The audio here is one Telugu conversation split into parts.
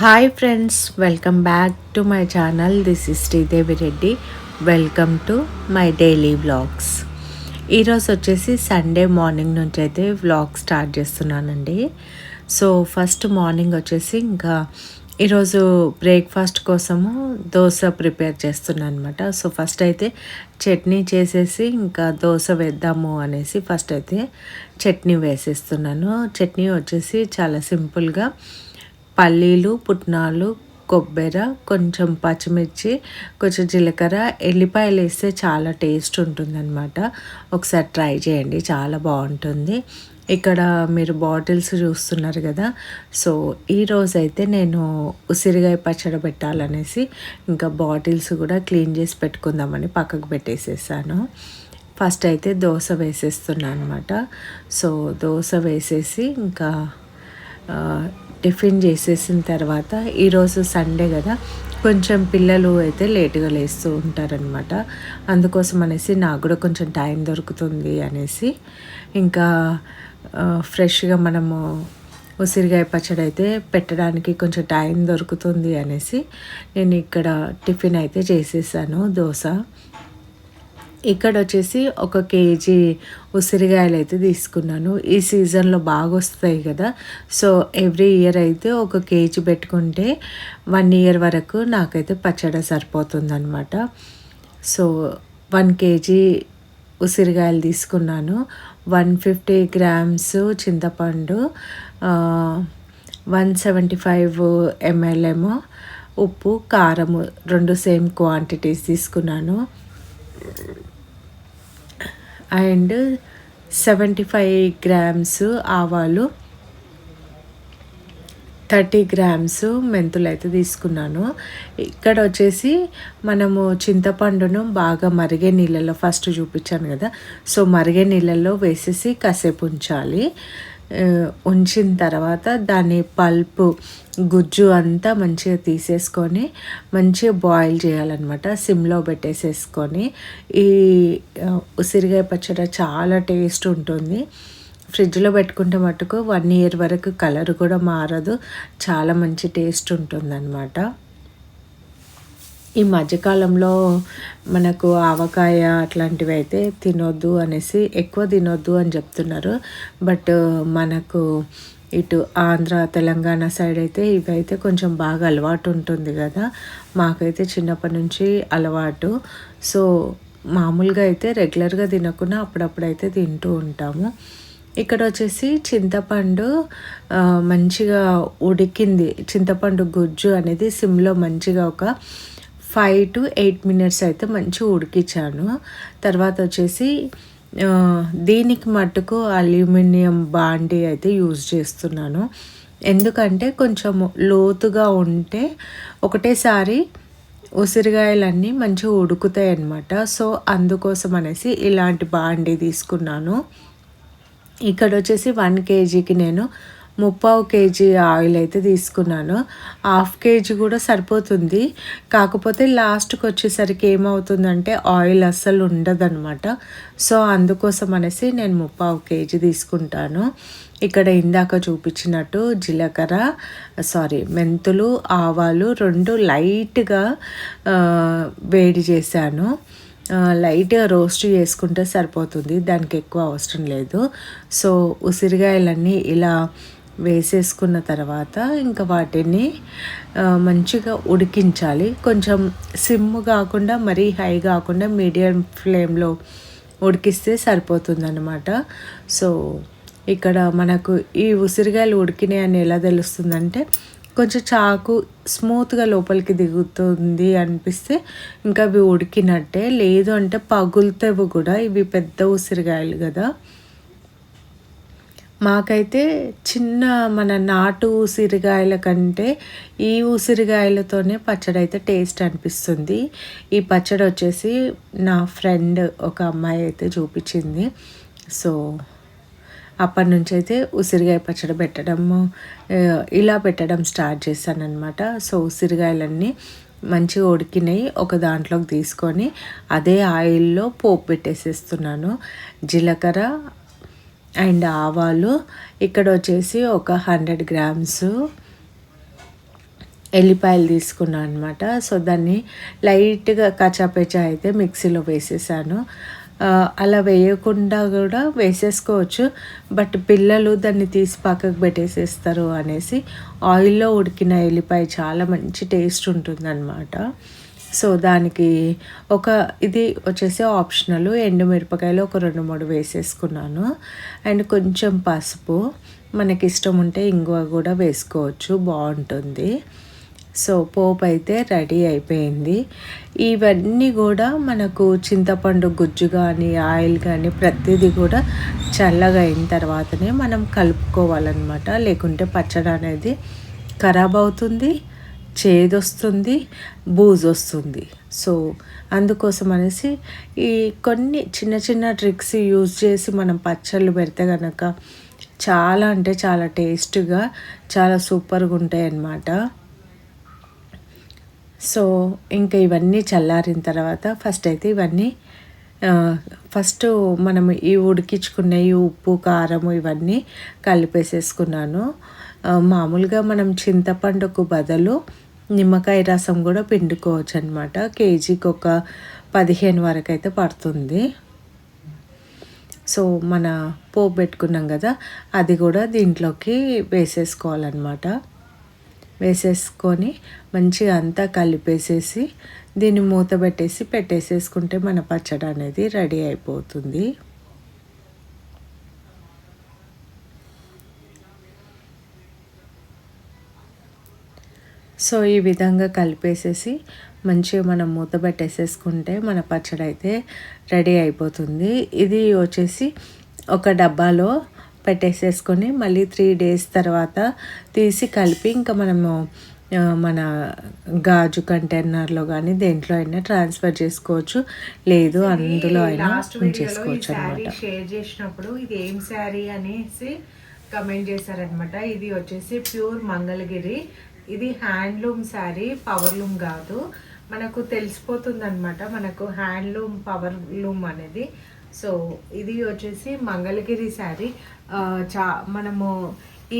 Hi friends welcome back to my channel this is Sridevi Reddy welcome to my daily vlogs ఈరోజు వచ్చేసి సండే మార్నింగ్ నుంచి అయితే వ్లాగ్ స్టార్ట్ చేస్తున్నానండి. సో ఫస్ట్ మార్నింగ్ వచ్చేసి ఇంకా ఈరోజు బ్రేక్ఫాస్ట్ కోసము దోశ ప్రిపేర్ చేస్తున్నాను అనమాట సో ఫస్ట్ అయితే చట్నీ చేసేసి ఇంకా దోశ వేద్దాము అనేసి ఫస్ట్ అయితే చట్నీ వేసేస్తున్నాను. చట్నీ వచ్చేసి చాలా సింపుల్గా పల్లీలు పుట్నాలు కొబ్బరి కొంచెం పచ్చిమిర్చి కొంచెం జీలకర్ర ఎల్లిపాయలు వేస్తే చాలా టేస్ట్ ఉంటుందన్నమాట. ఒకసారి ట్రై చేయండి చాలా బాగుంటుంది. ఇక్కడ మీరు బాటిల్స్ చూస్తున్నారు కదా సో ఈరోజు అయితే నేను ఉసిరిగాయ పచ్చడి పెట్టాలనేసి ఇంకా బాటిల్స్ కూడా క్లీన్ చేసి పెట్టుకుందామని పక్కకు పెట్టేసేసాను. ఫస్ట్ అయితే దోశ వేసేస్తున్నాను అనమాట సో దోశ వేసేసి ఇంకా టిఫిన్ చేసేసిన తర్వాత ఈరోజు సండే కదా కొంచెం పిల్లలు అయితే లేటుగా లేస్తూ ఉంటారనమాట అందుకోసం అనేసి నాకు కూడా కొంచెం టైం దొరుకుతుంది అనేసి ఇంకా ఫ్రెష్గా మనము ఉసిరికాయ పచ్చడి అయితే పెట్టడానికి కొంచెం టైం దొరుకుతుంది అనేసి నేను ఇక్కడ టిఫిన్ అయితే చేసేసాను దోశ. ఇక్కడ వచ్చేసి ఒక కేజీ ఉసిరికాయలు అయితే తీసుకున్నాను. ఈ సీజన్లో బాగా వస్తాయి కదా. సో ఎవ్రీ ఇయర్ అయితే ఒక కేజీ పెట్టుకుంటే వన్ ఇయర్ వరకు నాకైతే పచ్చడి సరిపోతుందనమాట సో వన్ కేజీ ఉసిరికాయలు తీసుకున్నాను. వన్ ఫిఫ్టీ గ్రామ్స్ చింతపండు వన్ సెవెంటీ ఫైవ్ ఎంఎల్ ఏమో ఉప్పు కారము రెండు సేమ్ క్వాంటిటీస్ తీసుకున్నాను. అండ్ సెవెంటీ ఫైవ్ గ్రామ్స్ ఆవాలు థర్టీ గ్రామ్స్ మెంతులు అయితే తీసుకున్నాను. ఇక్కడ వచ్చేసి మనము చింతపండును బాగా మరిగే నీళ్ళలో ఫస్ట్ చూపించాను కదా. సో మరిగే నీళ్ళల్లో వేసేసి కాసేపు ఉంచాలి. ఉంచిన తర్వాత దాని పల్పు గుజ్జు అంతా మంచిగా తీసేసుకొని మంచిగా బాయిల్ చేయాలన్నమాట. సిమ్లో పెట్టేసేసుకొని. ఈ ఉసిరికాయ పచ్చడి చాలా టేస్ట్ ఉంటుంది. ఫ్రిడ్జ్లో పెట్టుకుంటే మటుకు వన్ ఇయర్ వరకు కలర్ కూడా మారదు. చాలా మంచి టేస్ట్ ఉంటుందన్నమాట. ఈ మధ్యకాలంలో మనకు ఆవకాయ అట్లాంటివి అయితే తినొద్దు అనేసి ఎక్కువ తినొద్దు అని చెప్తున్నారు. బట్ మనకు ఇటు ఆంధ్ర తెలంగాణ సైడ్ అయితే ఇవైతే కొంచెం బాగా అలవాటు ఉంటుంది కదా. మాకైతే చిన్నప్పటి నుంచి అలవాటు. సో మామూలుగా అయితే రెగ్యులర్గా తినకుండా అప్పుడప్పుడైతే తింటూ ఉంటాము. ఇక్కడ వచ్చేసి చింతపండు మంచిగా ఉడికింది. చింతపండు గుజ్జు అనేది సిమ్లో మంచిగా ఒక ఫైవ్ టు ఎయిట్ మినిట్స్ అయితే మంచిగా ఉడికించాను. తర్వాత వచ్చేసి దీనికి మట్టుకు అల్యూమినియం బాండీ అయితే యూజ్ చేస్తున్నాను. ఎందుకంటే కొంచెం లోతుగా ఉంటే ఒకటేసారి ఉసిరికాయలన్నీ మంచిగా ఉడుకుతాయి అన్నమాట సో అందుకోసం అనేసి ఇలాంటి బాండీ తీసుకున్నాను. ఇక్కడ వచ్చేసి వన్ కేజీకి నేను ముప్పావు కేజీ ఆయిల్ అయితే తీసుకున్నాను. హాఫ్ కేజీ కూడా సరిపోతుంది. కాకపోతే లాస్ట్కి వచ్చేసరికి ఏమవుతుందంటే ఆయిల్ అస్సలు ఉండదనమాట సో అందుకోసం అనేసి నేను ముప్పావు కేజీ తీసుకుంటాను. ఇక్కడ ఇందాక చూపించినట్టు జీలకర్ర సారీ మెంతులు ఆవాలు రెండు లైట్గా వేడి చేశాను. లైట్గా రోస్ట్ చేసుకుంటే సరిపోతుంది. దానికి ఎక్కువ అవసరం లేదు. సో ఉసిరికాయలన్నీ ఇలా వేసేసుకున్న తర్వాత ఇంకా వాటిని మంచిగా ఉడికించాలి. కొంచెం సిమ్ కాకుండా మరీ హై కాకుండా మీడియం ఫ్లేమ్లో ఉడికిస్తే సరిపోతుందన్నమాట. సో ఇక్కడ మనకు ఈ ఉసిరికాయలు ఉడికినాయి అని ఎలా తెలుస్తుందంటే కొంచెం చాకు స్మూత్గా లోపలికి దిగుతుంది అనిపిస్తే ఇంకా అవి ఉడికినట్టే. లేదు అంటే పగులుతావు కూడా ఇవి పెద్ద ఉసిరికాయలు కదా. మాకైతే చిన్న మన నాటు ఉసిరికాయల కంటే ఈ ఉసిరికాయలతోనే పచ్చడి అయితే టేస్ట్ అనిపిస్తుంది. ఈ పచ్చడి వచ్చేసి నా ఫ్రెండ్ ఒక అమ్మాయి అయితే చూపించింది. సో అప్పటి నుంచి అయితే ఉసిరికాయ పచ్చడి పెట్టడము ఇలా పెట్టడం స్టార్ట్ చేశాను అనమాట సో ఉసిరికాయలన్నీ మంచిగా ఉడికినాయి ఒక దాంట్లోకి తీసుకొని అదే ఆయిల్లో పోపు పెట్టేసేస్తున్నాను. జీలకర్ర అండ్ ఆవాలు. ఇక్కడ వచ్చేసి ఒక హండ్రెడ్ గ్రామ్స్ ఎల్లిపాయలు తీసుకున్నాను అనమాట సో దాన్ని లైట్గా కచాపెచా అయితే మిక్సీలో వేసేసాను. అలా వేయకుండా కూడా వేసేసుకోవచ్చు. బట్ పిల్లలు దాన్ని తీసి పక్కకు పెట్టేసేస్తారు అనేసి ఆయిల్లో ఉడికిన ఎల్లిపాయ చాలా మంచి టేస్ట్ ఉంటుందన్నమాట. సో దానికి ఒక ఇది వచ్చేసి ఆప్షనల్ ఎండుమిరపకాయలు ఒక రెండు మూడు వేసేసుకున్నాను. అండ్ కొంచెం పసుపు. మనకి ఇష్టం ఉంటే ఇంగువ కూడా వేసుకోవచ్చు. బాగుంటుంది. సో పోపు అయితే రెడీ అయిపోయింది. ఇవన్నీ కూడా మనకు చింతపండు గుజ్జు కానీ ఆయిల్ కానీ ప్రతిదీ కూడా చల్లగా అయిన తర్వాతనే మనం కలుపుకోవాలన్నమాట. లేకుంటే పచ్చడి అనేది ఖరాబ్ అవుతుంది. చేదొస్తుంది బూజు వస్తుంది సో అందుకోసం అనేసి ఈ కొన్ని చిన్న చిన్న ట్రిక్స్ యూజ్ చేసి మనం పచ్చళ్ళు పెడితే కనుక చాలా అంటే చాలా టేస్ట్గా చాలా సూపర్గా ఉంటాయి అన్నమాట సో ఇంకా ఇవన్నీ చల్లారిన తర్వాత ఫస్ట్ అయితే ఇవన్నీ ఫస్ట్ మనం ఈ ఉడికించుకున్న ఈ ఉప్పు కారం ఇవన్నీ కలిపేసేసుకున్నాను. మామూలుగా మనం చింతపండుకు బదులు నిమ్మకాయ రసం కూడా పిండుకోవచ్చు అనమాట కేజీకి ఒక పదిహేను వరకు అయితే పడుతుంది. సో మన పోపు పెట్టుకున్నాం కదా అది కూడా దీంట్లోకి వేసేసుకోవాలన్నమాట. వేసేసుకొని మంచిగా అంతా కలిపేసేసి దీన్ని మూత పెట్టేసి పెట్టేసేసుకుంటే మన పచ్చడి అనేది రెడీ అయిపోతుంది. సో ఈ విధంగా కలిపేసేసి మంచిగా మనం మూత పెట్టేసేసుకుంటే మన పచ్చడి అయితే రెడీ అయిపోతుంది. ఇది వచ్చేసి ఒక డబ్బాలో పెట్టేసేసుకొని మళ్ళీ త్రీ డేస్ తర్వాత తీసి కలిపి ఇంకా మనము మన గాజు కంటైనర్లో కానీ దేంట్లో అయినా ట్రాన్స్ఫర్ చేసుకోవచ్చు. లేదు అందులో అయినా ఉంచేసుకోవచ్చు శారీ అనమాట షేర్ చేసినప్పుడు ఇది ఏం శారీ అనేసి కమెంట్ చేశారనమాట ఇది వచ్చేసి ప్యూర్ మంగళగిరి ఇది హ్యాండ్లూమ్ శారీ పవర్లూమ్ కాదు. మనకు తెలిసిపోతుంది అనమాట మనకు హ్యాండ్లూమ్ పవర్లూమ్ అనేది. సో ఇది వచ్చేసి మంగళగిరి శారీ. చా మనము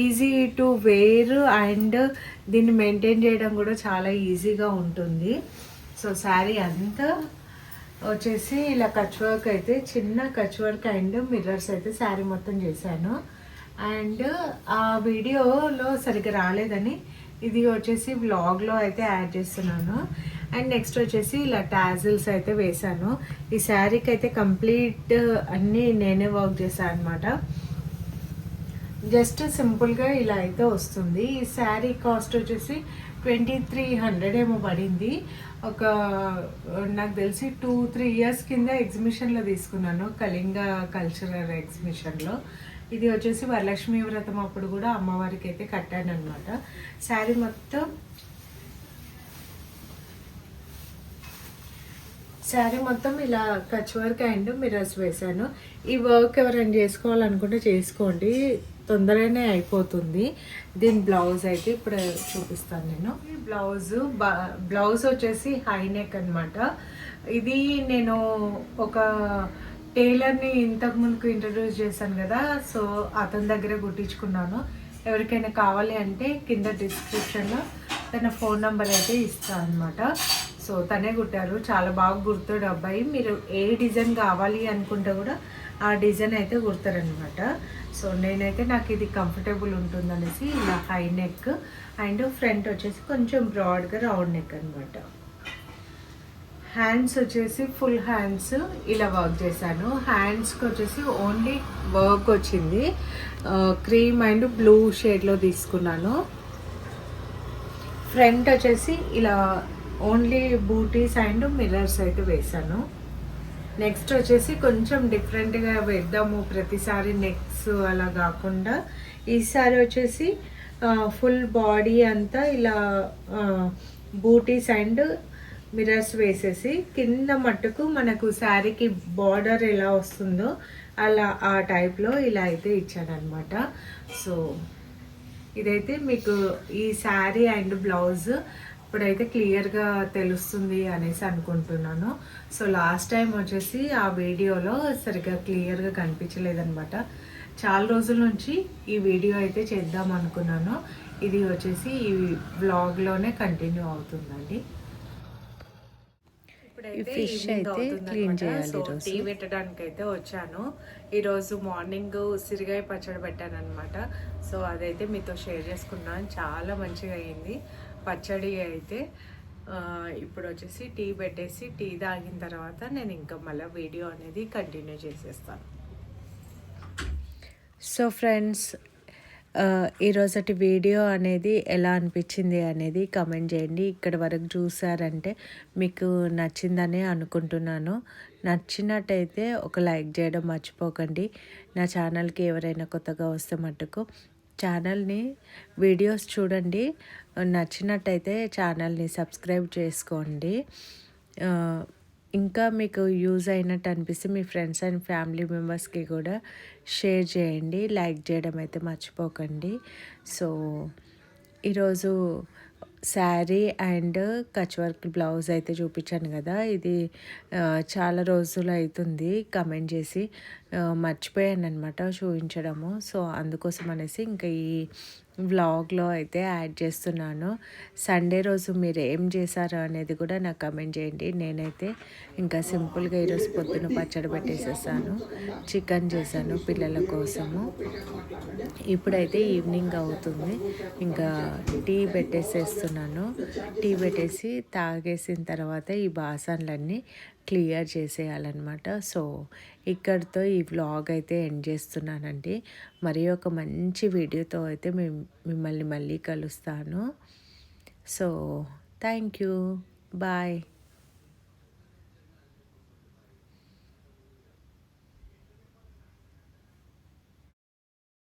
ఈజీ టు వేర్ అండ్ దీన్ని మెయింటైన్ చేయడం కూడా చాలా ఈజీగా ఉంటుంది. సో శారీ అంతా వచ్చేసి ఇలా కచ్ వర్క్ అయితే చిన్న కచ్ వర్క్ అండ్ మిర్రర్స్ అయితే శారీ మొత్తం చేశాను. అండ్ ఆ వీడియోలో సరిగ్గా రాలేదని ఇది వచ్చేసి వ్లాగ్లో అయితే యాడ్ చేస్తున్నాను. అండ్ నెక్స్ట్ వచ్చేసి ఇలా టాజిల్స్ అయితే వేశాను. ఈ శారీకి అయితే కంప్లీట్ uh, అన్నీ నేనే వర్క్ చేశాను అనమాట జస్ట్ సింపుల్గా ఇలా అయితే వస్తుంది. ఈ శారీ కాస్ట్ వచ్చేసి ట్వంటీ త్రీ హండ్రెడ్ ఏమో పడింది. ఒక uh, నాకు తెలిసి టూ త్రీ ఇయర్స్ కింద ఎగ్జిబిషన్లో తీసుకున్నాను. కళింగ కల్చరల్ ఎగ్జిబిషన్లో ఇది వచ్చేసి వరలక్ష్మి వ్రతం అప్పుడు కూడా అమ్మవారికి అయితే కట్టాను అనమాట శారీ మొత్తం శారీ మొత్తం ఇలా కచ్ వర్క్ అండ్ మిరర్స్ వేశాను. ఈ వర్క్ ఎవరైనా చేసుకోవాలనుకుంటే చేసుకోండి. తొందరగానే అయిపోతుంది. దీని బ్లౌజ్ అయితే ఇప్పుడు చూపిస్తాను నేను. ఈ బ్లౌజ్ బ్లౌజ్ వచ్చేసి హై నెక్ అనమాట ఇది నేను ఒక టైలర్ని ఇంతకు ముందుకు ఇంట్రడ్యూస్ చేశాను కదా సో అతని దగ్గర కుట్టించుకున్నాను. ఎవరికైనా కావాలి అంటే కింద డిస్క్రిప్షన్లో తన ఫోన్ నెంబర్ అయితే ఇస్తాను అనమాట సో తనే కుట్టారు. చాలా బాగా కుడతాడు అబ్బాయి. మీరు ఏ డిజైన్ కావాలి అనుకుంటే కూడా ఆ డిజైన్ అయితే కుడతారనమాట సో నేనైతే నాకు ఇది కంఫర్టబుల్ ఉంటుందనేసి ఇలా హై నెక్ అండ్ ఫ్రంట్ వచ్చేసి కొంచెం బ్రాడ్గా రౌండ్ నెక్ అనమాట హ్యాండ్స్ వచ్చేసి ఫుల్ హ్యాండ్స్ ఇలా వర్క్ చేశాను. హ్యాండ్స్కి వచ్చేసి ఓన్లీ వర్క్ వచ్చింది. క్రీమ్ అండ్ బ్లూ షేడ్లో తీసుకున్నాను. ఫ్రంట్ వచ్చేసి ఇలా ఓన్లీ బూటీస్ అండ్ మిర్రర్స్ అయితే వేశాను. నెక్స్ట్ వచ్చేసి కొంచెం డిఫరెంట్గా వేద్దాము ప్రతిసారి నెక్స్ అలా కాకుండా. ఈసారి వచ్చేసి ఫుల్ బాడీ అంతా ఇలా బూటీస్ అండ్ మిరర్స్ వేసేసి కింద మట్టుకు మనకు శారీకి బార్డర్ ఎలా వస్తుందో అలా ఆ టైప్లో ఇలా అయితే ఇచ్చానమాట సో ఇదైతే మీకు ఈ శారీ అండ్ బ్లౌజ్ ఇప్పుడైతే క్లియర్గా తెలుస్తుంది అనేసి అనుకుంటున్నాను. సో లాస్ట్ టైం వచ్చేసి ఆ వీడియోలో సరిగ్గా క్లియర్గా కనిపించలేదనమాట చాలా రోజుల నుంచి ఈ వీడియో అయితే చేద్దాం అనుకున్నాను. ఇది వచ్చేసి ఈ బ్లాగ్లోనే కంటిన్యూ అవుతుందండి. ఈ fish అయితే clean చేయాలి ఈరోజు. టీ పెట్టడానికి అయితే వచ్చాను. ఈరోజు మార్నింగ్ ఉసిరికాయ పచ్చడి పెట్టాను అనమాట సో అదైతే మీతో షేర్ చేసుకున్నాను. చాలా మంచిగా అయింది పచ్చడి అయితే. ఇప్పుడు వచ్చేసి టీ పెట్టేసి టీ తాగిన తర్వాత నేను ఇంకా మళ్ళీ వీడియో అనేది కంటిన్యూ చేసేస్తాను. సో ఫ్రెండ్స్ ఈరోజటి వీడియో అనేది ఎలా అనిపించింది అనేది కమెంట్ చేయండి. ఇక్కడ వరకు చూసారంటే మీకు నచ్చిందని అనుకుంటున్నాను. నచ్చినట్టయితే ఒక లైక్ చేయడం మర్చిపోకండి. నా ఛానల్కి ఎవరైనా కొత్తగా వస్తే మట్టుకు ఛానల్ని వీడియోస్ చూడండి. నచ్చినట్టయితే ఛానల్ని సబ్స్క్రైబ్ చేసుకోండి. ఇంకా మీకు యూజ్ అయినట్టు అనిపిస్తే మీ ఫ్రెండ్స్ అండ్ ఫ్యామిలీ మెంబర్స్కి కూడా షేర్ చేయండి లైక్ చేయడం అయితే మర్చిపోకండి. సో ఈరోజు sari and Kutch work blouse అయితే చూపించాను కదా ఇది చాలా రోజులు అవుతుంది. కమెంట్ చేసి మర్చిపోయాను అనమాట చూపించడము సో అందుకోసం అనేసి ఇంకా ఈ వ్లాగ్లో అయితే యాడ్ చేస్తున్నాను. సండే రోజు మీరు ఏం చేశారు అనేది కూడా నాకు కమెంట్ చేయండి. నేనైతే ఇంకా సింపుల్గా ఈరోజు పొద్దున పచ్చడి పెట్టేసేసాను. చికెన్ చేశాను పిల్లల కోసము. ఇప్పుడైతే ఈవినింగ్ అవుతుంది. ఇంకా టీ పెట్టేసేస్తున్నాను. టీ పెట్టేసి తాగేసిన తర్వాత ఈ బాసన్లన్నీ క్లియర్ చేసేయాలన్నమాట. సో ఇక్కడితో ఈ ఈ వ్లాగ్ అయితే ఎండ్ చేస్తున్నానండి. మరి ఒక మంచి వీడియోతో అయితే మేము మిమ్మల్ని మళ్ళీ కలుస్తాను. So thank you bye